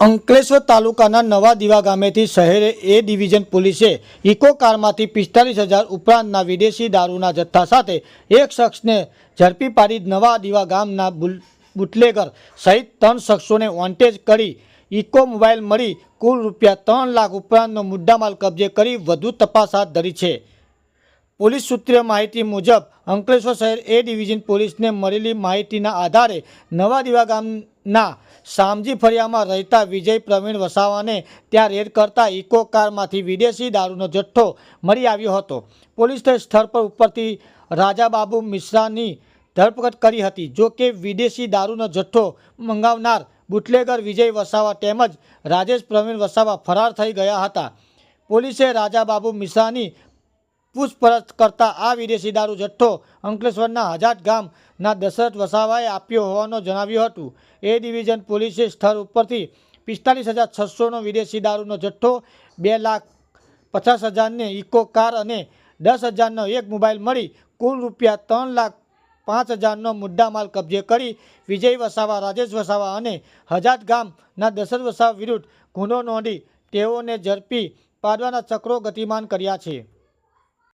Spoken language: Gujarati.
અંકલેશ્વર તાલુકાના નવા દીવા ગામેથી શહેરે એ ડિવિઝન પોલીસે ઇકો કારમાંથી પિસ્તાલીસ હજાર ઉપરાંતના વિદેશી દારૂના જથ્થા સાથે એક શખ્સને ઝડપી પાડી નવા દીવા ગામના બુટલેગર સહિત ત્રણ શખ્સોને વોન્ટેજ કરી ઇકો મોબાઈલ મળી કુલ રૂપિયા ત્રણ લાખ ઉપરાંતનો મુદ્દામાલ કબજે કરી વધુ તપાસ હાથ ધરી છે. પોલીસ સૂત્રીય માહિતી મુજબ, અંકલેશ્વર શહેર એ ડિવિઝન પોલીસને મળેલી માહિતીના આધારે નવા દીવા ગામના શામજી ફરિયામાં રહેતા વિજય પ્રવીણ વસાવાને ત્યાં રેડ કરતા ઇકો કારમાંથી વિદેશી દારૂનો જથ્થો મળી આવ્યો હતો. પોલીસે સ્થળ પર ઉપરથી રાજાબાબુ મિશ્રાની ધરપકડ કરી હતી. જો કે વિદેશી દારૂનો જથ્થો મંગાવનાર બુટલેગર વિજય વસાવા તેમજ રાજેશ પ્રવીણ વસાવા ફરાર થઈ ગયા હતા. પોલીસે રાજાબાબુ મિશ્રાની પૂછપરછ કરતા આ વિદેશી દારૂ જથ્થો અંકલેશ્વરના હજાત ગામના દશરથ વસાવાએ આપ્યો હોવાનું જણાવ્યું હતું. એ ડિવિઝન પોલીસે સ્થળ ઉપરથી પિસ્તાલીસ હજાર છસોનો વિદેશી દારૂનો જથ્થો, બે લાખ પચાસ હજારને ઇકો કાર અને દસ હજારનો એક મોબાઈલ મળી, કુલ રૂપિયા ત્રણ લાખ પાંચ હજારનો મુદ્દામાલ કબજે કરી વિજય વસાવા, રાજેશ વસાવા અને હજાત ગામના દશરથ વસાવા વિરુદ્ધ ગુનો નોંધી તેઓને ઝડપી પાડવાના ચક્રો ગતિમાન કર્યા છે.